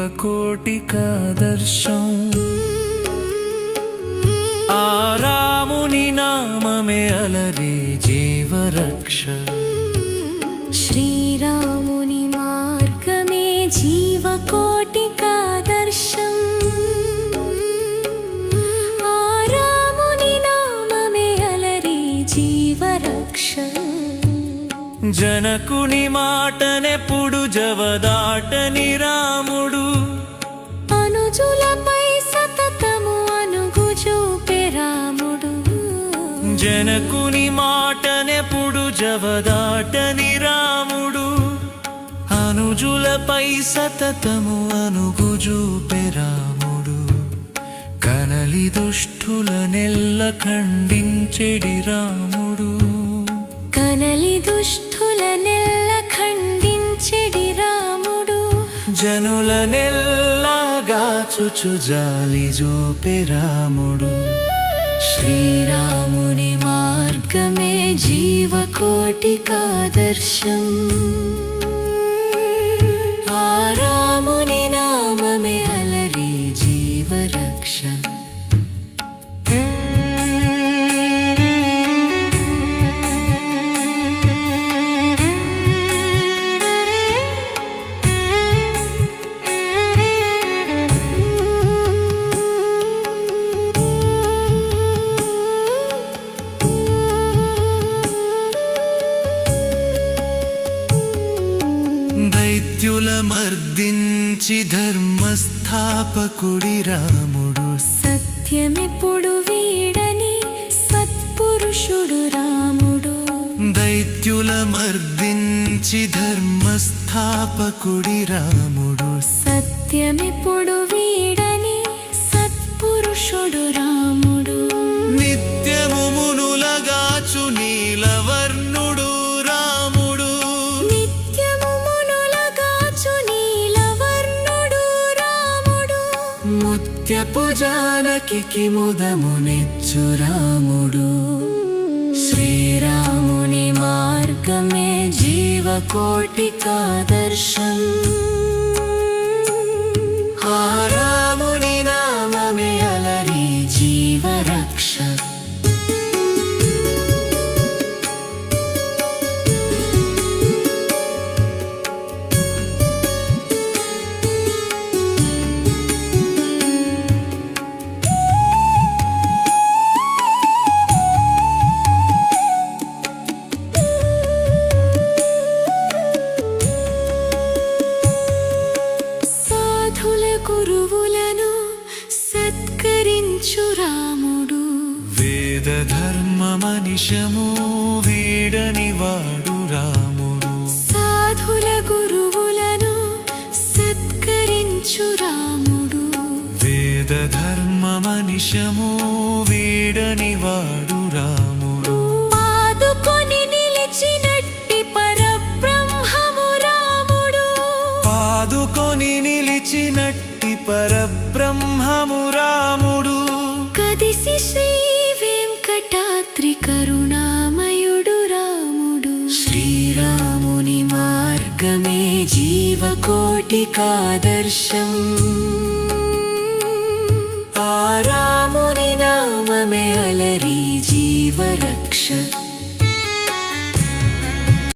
జీవకోటికాదర్శం ఆ రాముని నామమే అలరే జీవరక్ష. శ్రీరాముని మార్గమే జీవకోటికాదర్శం. ఆ రాముని నామమే అలరి జీవరక్ష. జనకుని మాటనెప్పుడు జవదాటని రాముడు జనకుని మాటనెప్పుడు జవదాటని రాముడు అనుజులపై సతతము అనుగుజూపె రాముడు. కనలి దుష్టుల నెల్ల ఖండించెడి రాముడు. కనలి దుష్టుల నెల్ల ఖండించెడి రాముడు. జనుల నెల్లాగాచుచు జాలి జూపె రాముడు. శ్రీరాముని మార్గమే జీవకోటికాదర్శం. మర్దించి ధర్మస్థాపకుడి రాముడు. సత్యమెప్పుడు వీడని సత్పురుషుడు రాముడు. దైత్యుల మర్దించి ధర్మస్థాపకుడి రాముడు. సత్యమెప్పుడు నృత్యపు జానకి ముదమునిచ్చు రాముడు. శ్రీరాముని మార్గమే జీవకోటికా దర్శన్. హార మనిషము వీడని వాడు రాముడు. సాధుల గురువులను సత్కరించు రాముడు. వేద ధర్మ మనిషము వీడని వాడు రాముడు. పాదుకొని నిలిచినట్టి పరబ్రహ్మము రాముడు. పాదుకొని నిలిచినట్టి పరబ్రహ్మము రాముడు జీవకోటికాదర్శం ఆ రాముని నామమే అలరి జీవరక్ష.